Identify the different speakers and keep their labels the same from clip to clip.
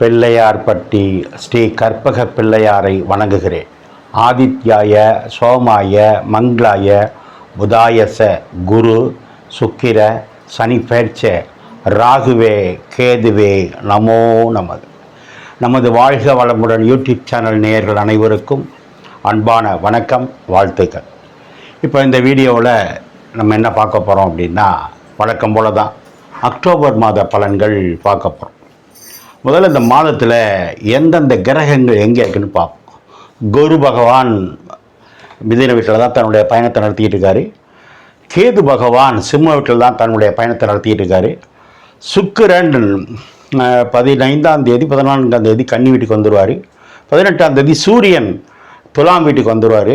Speaker 1: பிள்ளையார்பட்டி ஸ்ரீ கற்பக பிள்ளையாரை வணங்குகிறேன். ஆதித்யாய சோமாய மங்களாய புதாயச குரு சுக்கிர சனி பேர்ச்ச ராகுவே கேதுவே நமோ நமது நமது வாழ்க வளமுடன் யூடியூப் சேனல் நேயர்கள் அனைவருக்கும் அன்பான வணக்கம் வாழ்த்துக்கள். இப்போ இந்த வீடியோவில் நம்ம என்ன பார்க்க போகிறோம் அப்படின்னா வழக்கம் போல தான் அக்டோபர் மாத பலன்கள் பார்க்க போகிறோம் முதல்ல இந்த மாதத்தில் எந்தெந்த கிரகங்கள் எங்கே இருக்குன்னு பார்ப்போம். குரு பகவான் மிதின வீட்டில் தான் தன்னுடைய பயணத்தை நடத்திக்கிட்டு இருக்காரு. கேது பகவான் சிம்ம வீட்டில் தான் தன்னுடைய பயணத்தை நடத்திக்கிட்டு இருக்காரு. சுக்கிரன் பதினைந்தாம் தேதி பதினான்காம் தேதி கன்னி வீட்டுக்கு வந்துடுவார் பதினெட்டாம் தேதி சூரியன் துலாம் வீட்டுக்கு வந்துடுவார்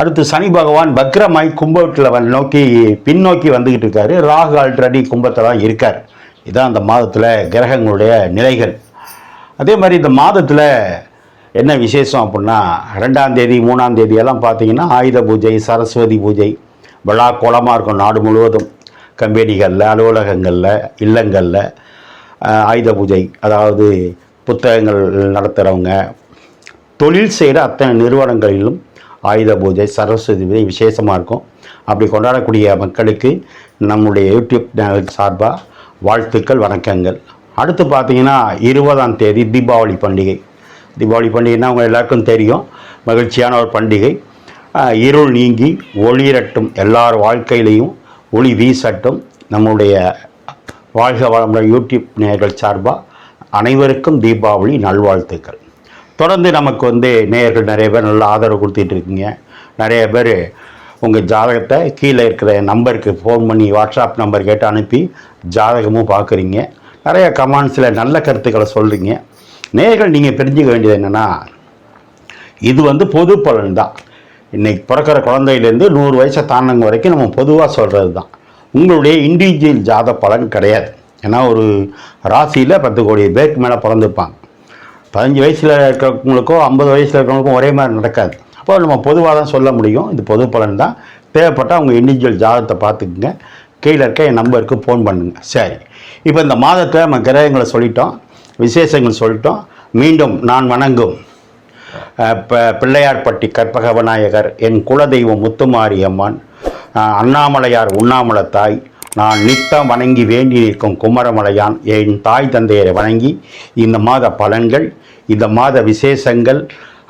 Speaker 1: அடுத்து சனி பகவான் பக்ரமாய் கும்ப வீட்டில் நோக்கி பின்னோக்கி வந்துக்கிட்டு இருக்காரு. ராகு ஆல்ரெடி கும்பத்தில் தான் இருக்கார். இதான் அந்த மாதத்தில் கிரகங்களுடைய நிலைகள். அதே மாதிரி இந்த மாதத்தில் என்ன விசேஷம் அப்படின்னா ரெண்டாம் தேதி மூணாம் தேதியெல்லாம் பார்த்தீங்கன்னா ஆயுத பூஜை சரஸ்வதி பூஜை விழா கோலமாக இருக்கும் நாடு முழுவதும். கம்பெனிகளில் அலுவலகங்களில் இல்லங்களில் ஆயுத பூஜை அதாவது புத்தகங்கள் நடத்துகிறவங்க தொழில் செய்கிற அத்தனை நிறுவனங்களிலும் ஆயுத பூஜை சரஸ்வதி பூஜை விசேஷமாக இருக்கும். அப்படி கொண்டாடக்கூடிய மக்களுக்கு நம்முடைய யூடியூப் சேனல் சார்பாக வாழ்த்துக்கள் வணக்கங்கள். அடுத்து பார்த்தீங்கன்னா இருபதாம் தேதி தீபாவளி பண்டிகை. தீபாவளி பண்டிகைன்னா அவங்க எல்லாருக்கும் தெரியும். மகிழ்ச்சியான ஒரு பண்டிகை. இருள் நீங்கி ஒளிரட்டும் எல்லார் வாழ்க்கையிலையும் ஒளி வீசட்டும். நம்முடைய வாழ்க வளமுடன் யூடியூப் நேயர்கள் சார்பாக அனைவருக்கும் தீபாவளி நல்வாழ்த்துக்கள். தொடர்ந்து நமக்கு வந்து நேயர்கள் நிறைய பேர் நல்ல ஆதரவு கொடுத்துட்ருக்கீங்க நிறைய பேர் உங்கள் ஜாதகத்தை கீழே இருக்கிற நம்பருக்கு ஃபோன் பண்ணி வாட்ஸ்அப் நம்பர் கேட்டு அனுப்பி ஜாதகமும் பார்க்குறீங்க. நிறைய கமெண்ட்ஸில் நல்ல கருத்துக்களை சொல்கிறீங்க நேர்கள் நீங்கள் தெரிஞ்சுக்க வேண்டியது என்னென்னா இது வந்து பொது பலன் தான் இன்றைக்கி பிறக்கிற குழந்தையிலேருந்து நூறு வயசை தாண்டங்க வரைக்கும் நம்ம பொதுவாக சொல்கிறது தான் உங்களுடைய இண்டிவிஜுவல் ஜாத பலன் கிடையாது. ஏன்னா ஒரு ராசியில் பத்து கோடி பேருக்கு மேலே பிறந்திருப்பாங்க. பதினஞ்சு வயசில் இருக்கிறவங்களுக்கோ ஐம்பது வயசில் இருக்கிறவங்களுக்கும் ஒரே மாதிரி நடக்காது. அப்போ நம்ம பொதுவாக தான் சொல்ல முடியும். இது பொது பலன் தான். தேவைப்பட்டால் உங்கள் இண்டிவிஜுவல் ஜாதகத்தை பார்த்துக்குங்க. கீழே இருக்க என் நம்பருக்கு ஃபோன் பண்ணுங்க. சரி. இப்போ இந்த மாதத்தை நம்ம கிரகங்களை சொல்லிட்டோம். விசேஷங்கள் சொல்லிட்டோம். மீண்டும் நான் வணங்கும். பிள்ளையார்பட்டி கற்பக விநாயகர் என் குலதெய்வம் முத்துமாரி அம்மன் அண்ணாமலையார் உண்ணாமலை தாய் நான் நித்தம் வணங்கி வேண்டி நிற்கும் குமரமலையான் என் தாய் தந்தையரை வணங்கி இந்த மாத பலன்கள் இந்த மாத விசேஷங்கள்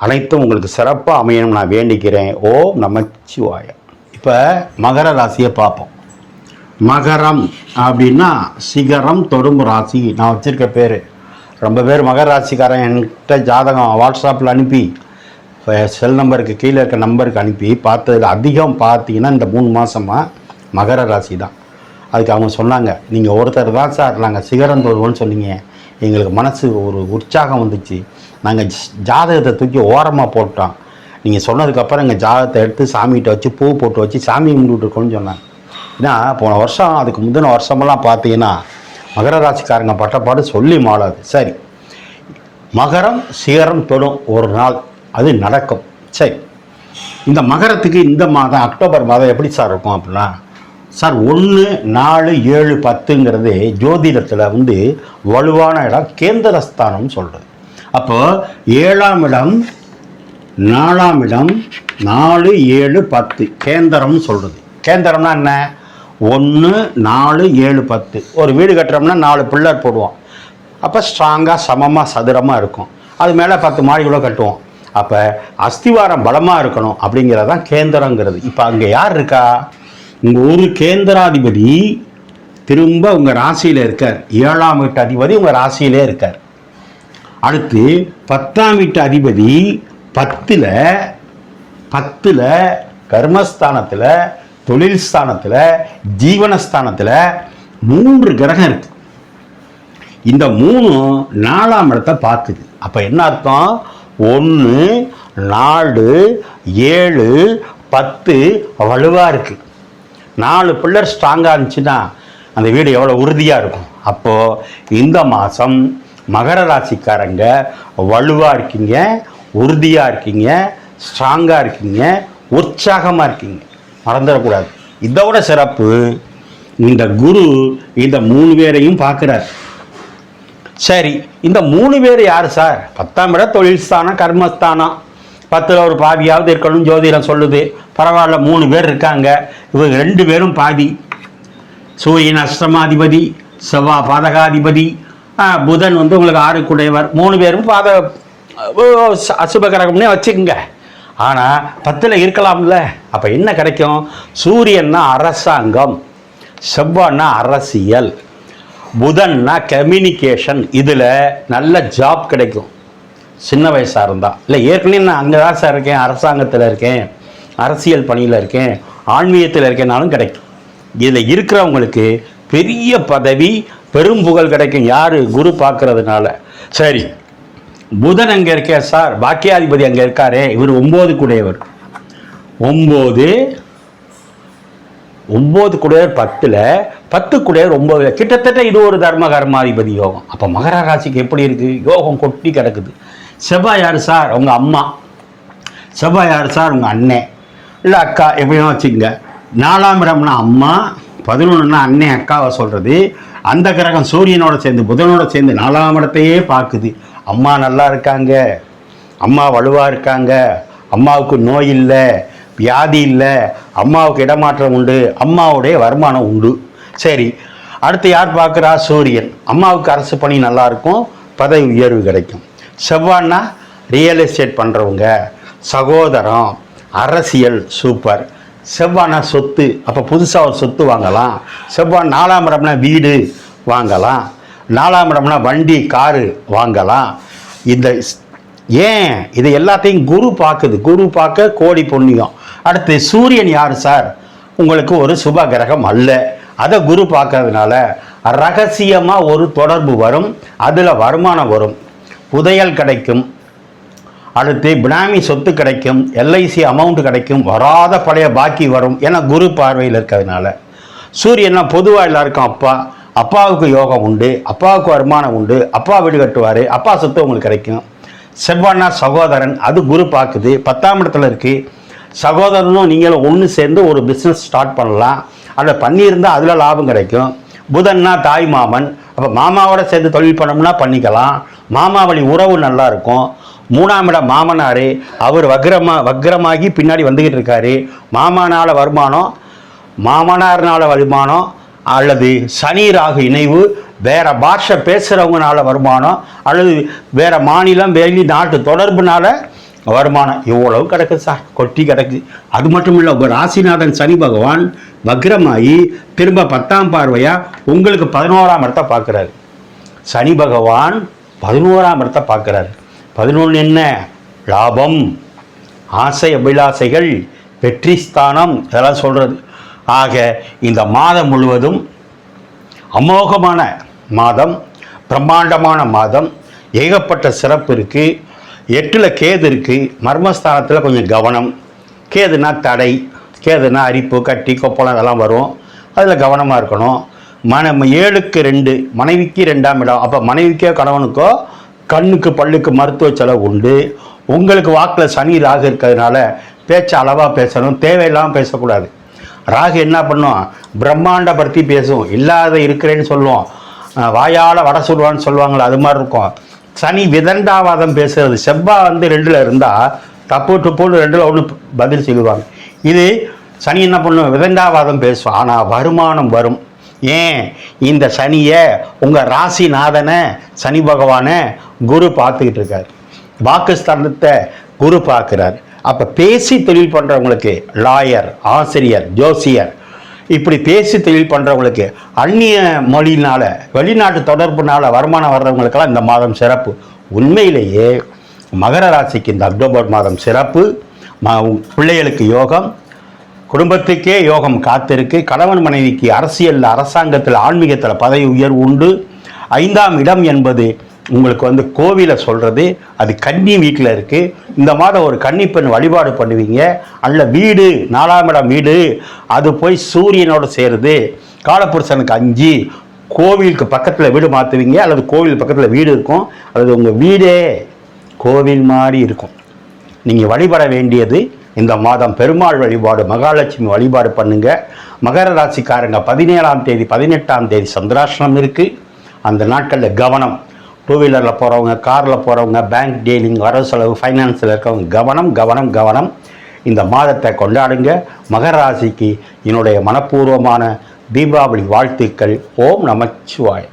Speaker 1: அனைத்தும் உங்களுக்கு சிறப்பாக அமையணும் நான் வேண்டிக்கிறேன். ஓம் நமச்சிவாய. இப்போ மகர ராசியை பார்ப்போம். மகரம் அப்படின்னா சிகரம் தொடும்பு ராசி. நான் வச்சுருக்க பேர். ரொம்ப பேர் மகர ராசிக்காரன் என்கிட்ட ஜாதகம் வாட்ஸ்அப்பில் அனுப்பி செல் நம்பருக்கு கீழே இருக்க நம்பருக்கு அனுப்பி பார்த்ததுல அதிகம் பார்த்தீங்கன்னா இந்த மூணு மாதமாக மகர ராசி தான். அதுக்கு அவங்க சொன்னாங்க நீங்கள் ஒருத்தர் தான் சார். நாங்கள் சிகரம் தொடுவோம்னு சொன்னீங்க. எங்களுக்கு மனசு ஒரு உற்சாகம் வந்துச்சு. நாங்கள் ஜாதகத்தை தூக்கி ஓரமாக போட்டோம். நீங்கள் சொன்னதுக்கப்புறம் எங்கள் ஜாதகத்தை எடுத்து சாமிகிட்ட வச்சு பூ போட்டு வச்சு சாமி கும்பிட்டுருக்கோன்னு சொன்னாங்க. ஏன்னா போன வருஷம் அதுக்கு முந்தின வருஷமெல்லாம் பார்த்தீங்கன்னா மகர ராசிக்காரங்க பட்டப்பாடு சொல்லி மாளாது சரி. மகரம் சிகரம் தொடும் ஒரு நாள். அது நடக்கும். சரி. இந்த மகரத்துக்கு இந்த மாதம் அக்டோபர் மாதம் எப்படி சார் இருக்கும் அப்படின்னா சார் ஒன்று நாலு ஏழு பத்துங்கிறது ஜோதிடத்தில் வந்து வலுவான இடம் கேந்திரஸ்தானம்னு சொல்கிறது அப்போது ஏழாம் இடம் நாலாம் இடம் நாலு ஏழு பத்து. கேந்திரம்னு சொல்கிறது கேந்திரம்னா என்ன? ஒன்று நாலு ஏழு பத்து. ஒரு வீடு கட்டுறோம்னா நாலு பில்லர் போடுவோம். அப்போ ஸ்ட்ராங்காக சமமாக சதுரமாக இருக்கும். அது மேலே பத்து மாடி கூட கட்டுவோம். அப்போ அஸ்திவாரம் பலமாக இருக்கணும் அப்படிங்கிறது தான் கேந்திரங்கிறது. இப்போ அங்கே யார் இருக்கா? உங்கள் ஒரு கேந்திராதிபதி திரும்ப உங்கள் ராசியில் இருக்கார். ஏழாம் வீட்டு அதிபதி உங்கள் ராசியிலே இருக்கார். அடுத்து பத்தாம் வீட்டு அதிபதி பத்தில் பத்தில் கர்மஸ்தானத்தில் தொழில் ஸ்தானத்தில் ஜீவனஸ்தானத்தில் மூன்று கிரகம் இருக்கு. இந்த மூணு நாலாம் இடத்தை பார்க்குது. அப்போ என்ன அர்த்தம்? ஒன்று நாலு ஏழு பத்து வலுவாக இருக்குது நாலு பில்லர் ஸ்ட்ராங்காக இருந்துச்சுன்னா அந்த வீடு எவ்வளோ உறுதியாக இருக்கும்? அப்போது இந்த மாதம் மகர ராசிக்காரங்க வலுவாக இருக்கீங்க உறுதியாக இருக்கீங்க ஸ்ட்ராங்காக இருக்கீங்க உற்சாகமாக இருக்கீங்க. மறந்துடக்கூடாது. இதோட சிறப்பு இந்த குரு இந்த மூணு பேரையும் பார்க்குறார். சரி இந்த மூணு பேர் யார் சார் பத்தாம் இடம் தொழில் ஸ்தானம் கர்மஸ்தானம். பத்தில் ஒரு பாதியாவது இருக்கணும் ஜோதிடம் சொல்லுது. பரவாயில்ல மூணு பேர் இருக்காங்க. இவங்க ரெண்டு பேரும் பாதி. சூரியன் அஷ்டமாதிபதி செவ்வா பாதகாதிபதி புதன் வந்து உங்களுக்கு ஆறு குடையவர் மூணு பேரும் பாத அசுபகரகம்னே அசுப வச்சுக்கோங்க. ஆனால் பத்தில் இருக்கலாம்ல. அப்போ என்ன கிடைக்கும்? சூரியன்னா அரசாங்கம் செவ்வாய்னா அரசியல் புதன்னா கம்யூனிகேஷன் இதில் நல்ல ஜாப் கிடைக்கும். சின்ன வயசாக இருந்தால் இல்லை ஏற்கனவே நான் அங்கே தான் சார் இருக்கேன் அரசாங்கத்தில் இருக்கேன் அரசியல் பணியில் இருக்கேன் ஆன்மீகத்தில் இருக்கேனாலும் கிடைக்கும். இதில் இருக்கிறவங்களுக்கு பெரிய பதவி பெரும் புகழ் கிடைக்கும். யார்? குரு பார்க்கறதுனால. சரி. புதன் அங்கே இருக்கே சார். பாக்கியாதிபதி அங்கே இருக்காரே. இவர் ஒம்பது கூடையவர். ஒம்பது ஒம்பது குடையர் பத்தில் பத்து குடையர் ஒம்பது. கிட்டத்தட்ட இது ஒரு தர்ம கர்மாதிபதி யோகம். அப்போ மகர ராசிக்கு எப்படி இருக்குது யோகம் கொட்டி கிடக்குது. செவ்வாய் யார் சார்? உங்கள் அம்மா. செவ்வாய் யார் சார்? உங்கள் அண்ணன் இல்லை அக்கா எப்படியும் வச்சுக்கங்க. நாலாம் இடம்னா அம்மா. பதினொன்றுனா அண்ணன் அக்காவை சொல்கிறது அந்த கிரகம் சூரியனோட சேர்ந்து புதனோட சேர்ந்து நாலாம் இடத்தையே பார்க்குது. அம்மா நல்லா இருக்காங்க. அம்மா வலுவாக இருக்காங்க. அம்மாவுக்கு நோய் இல்லை வியாதி இல்லை. அம்மாவுக்கு இடமாற்றம் உண்டு. அம்மாவுடைய வருமானம் உண்டு. சரி அடுத்து யார் பார்க்குறா? சூரியன். அம்மாவுக்கு அரசு பணி நல்லா இருக்கும். பதவி உயர்வு கிடைக்கும். செவ்வாய்னா ரியல் எஸ்டேட் பண்ணுறவங்க சகோதரம் அரசியல் சூப்பர் செவ்வானா சொத்து அப்போ புதுசாக ஒரு சொத்து வாங்கலாம். செவ்வாய் நாலாம் இடம்னா வீடு வாங்கலாம். நாலாம் இடம்னா வண்டி காரு வாங்கலாம். இந்த ஸ்- ஏன்? இது எல்லாத்தையும் குரு பார்க்குது. குரு பார்க்க கோடி புண்ணியம். அடுத்து சூரியன் யார் சார்? உங்களுக்கு ஒரு சுப கிரகம் அல்ல. அதை குரு பார்க்கறதுனால ரகசியமாக ஒரு தொடர்பு வரும். அதில் வருமானம் வரும். புதையல் கிடைக்கும். அடுத்து பினாமி சொத்து கிடைக்கும் எல்ஐசி அமௌண்ட் கிடைக்கும் வராத பழைய பாக்கி வரும் ஏன்னா குரு பார்வையில் இருக்கிறதுனால. சூரியன்னா பொதுவாக எல்லாருக்கும் அப்பா அப்பாவுக்கு யோகம் உண்டு அப்பாவுக்கு வருமானம் உண்டு அப்பா வீடு கட்டுவார் அப்பா சொத்து உங்களுக்கு கிடைக்கும். செவ்வாய்னா சகோதரன் அது குரு பார்க்குது. பத்தாம் இடத்துல இருக்குது சகோதரனும் நீங்களும் ஒன்று சேர்ந்து ஒரு பிஸ்னஸ் ஸ்டார்ட் பண்ணலாம். அதை பண்ணியிருந்தால் அதில் லாபம் கிடைக்கும். புதன்னா தாய் மாமன். அப்போ மாமாவோட சேர்ந்து தொழில் பண்ணோம்னா பண்ணிக்கலாம். மாமா வழி உறவு நல்லா இருக்கும். மூணாம் இடம் மாமனார். அவர் வக்ரமா வக்ரமாகி பின்னாடி வந்துக்கிட்டு இருக்காரு மாமனால் வருமானம் மாமனார்னால வருமானம் அல்லது சனி ராகு இணைவு வேறு பாஷை பேசுகிறவங்கனால வருமானம் அல்லது வேறு மாநிலம் வெளி நாட்டு தொடர்புனால வருமானம். இவ்வளவு கிடக்கு சார். கொட்டி கிடக்கு அது மட்டும் இல்லை உங்கள் ராசிநாதன் சனி பகவான் வக்ரமாகி திரும்ப பத்தாம் பார்வையாக உங்களுக்கு பதினோராம் இடத்தை பார்க்குறாரு. சனி பகவான் பதினோராம் இடத்தை பார்க்குறாரு. பதினொன்று என்ன? லாபம். ஆசை அபிலாசைகள் வெற்றி ஸ்தானம் இதெல்லாம் சொல்கிறது ஆக இந்த மாதம் முழுவதும் அமோகமான மாதம் பிரம்மாண்டமான மாதம் ஏகப்பட்ட சிறப்பு இருக்குது எட்டில் கேது இருக்குது மர்மஸ்தானத்தில் கொஞ்சம் கவனம். கேதுனா தடை கேதுனா அரிப்பு கட்டி கொப்பளம் இதெல்லாம் வரும். அதில் கவனமாக இருக்கணும். மன ஏழுக்கு ரெண்டு மனைவிக்கு ரெண்டாம் இடம். அப்போ மனைவிக்கோ கணவனுக்கோ கண்ணுக்கு பல்லுக்கு மருத்துவ செலவு உண்டு. உங்களுக்கு வாக்கில் சனி ராகு இருக்கிறதுனால பேச்சு அளவாக பேசணும் தேவையில்லாமல் பேசக்கூடாது. ராகு என்ன பண்ணும்? பற்றி பேசும். இல்லாத இருக்கிறேன்னு சொல்லுவோம். வாயால் வட வடை சுடுவான்னு சொல்லுவாங்களே அது மாதிரி இருக்கும். சனி விதண்டாவாதம் பேசுறது. செவ்வாய் வந்து ரெண்டில் இருந்தால் தப்பு டுப்புன்னு ரெண்டில் ஒன்று பதில் சொல்லுவாங்க. இது சனி என்ன பண்ணும்? விதண்டாவாதம் பேசும். ஆனால் வருமானம் வரும். ஏன்? இந்த சனியை உங்கள் ராசிநாதனை சனி பகவானை குரு பார்த்துக்கிட்டு இருக்கார். வாக்குஸ்தானத்தை குரு பார்க்குறார். அப்போ பேசி தொழில் பண்ணுறவங்களுக்கு லாயர் ஆசிரியர் ஜோசியர் இப்படி பேசி தொழில் பண்ணுறவங்களுக்கு அந்நிய மொழியினால் வெளிநாட்டு தொடர்புனால் வருமானம் வர்றவங்களுக்கெல்லாம் இந்த மாதம் சிறப்பு. உண்மையிலேயே மகர ராசிக்கு இந்த அக்டோபர் மாதம் சிறப்பு. ம பிள்ளைகளுக்கு யோகம் குடும்பத்துக்கே யோகம் காத்திருக்கு. கணவன் மனைவிக்கு அரசியலில் அரசாங்கத்தில் ஆன்மீகத்தில் பதவி உயர்வு உண்டு. ஐந்தாம் இடம் என்பது உங்களுக்கு வந்து கோவிலை சொல்கிறது அது கன்னி வீட்டில் இருக்குது இந்த மாதம் ஒரு கன்னிப்பெண் வழிபாடு பண்ணுவீங்க. அல்ல வீடு நாலாம் இடம் வீடு. அது போய் சூரியனோடு சேருது. காலப்புருஷனுக்கு அஞ்சு. கோவிலுக்கு பக்கத்தில் வீடு மாற்றுவீங்க அல்லது கோவில் பக்கத்தில் வீடு இருக்கும். அல்லது உங்கள் வீடே. கோவில் மாதிரி இருக்கும். நீங்கள் வழிபட வேண்டியது இந்த மாதம் பெருமாள் வழிபாடு மகாலட்சுமி வழிபாடு பண்ணுங்க. மகர ராசிக்காரங்க பதினேழாம் தேதி பதினெட்டாம் தேதி சந்திராஷ்டிரம் இருக்குது அந்த நாட்களில் கவனம். டூ வீலரில் போகிறவங்க காரில் போகிறவங்க பேங்க் டீலிங் வரவு செலவு ஃபைனான்ஸில் இருக்கவங்க கவனம் கவனம் கவனம். இந்த மாதத்தை கொண்டாடுங்க. மகர ராசிக்கு என்னுடைய மனப்பூர்வமான தீபாவளி வாழ்த்துக்கள். ஓம் நமச்சிவாய்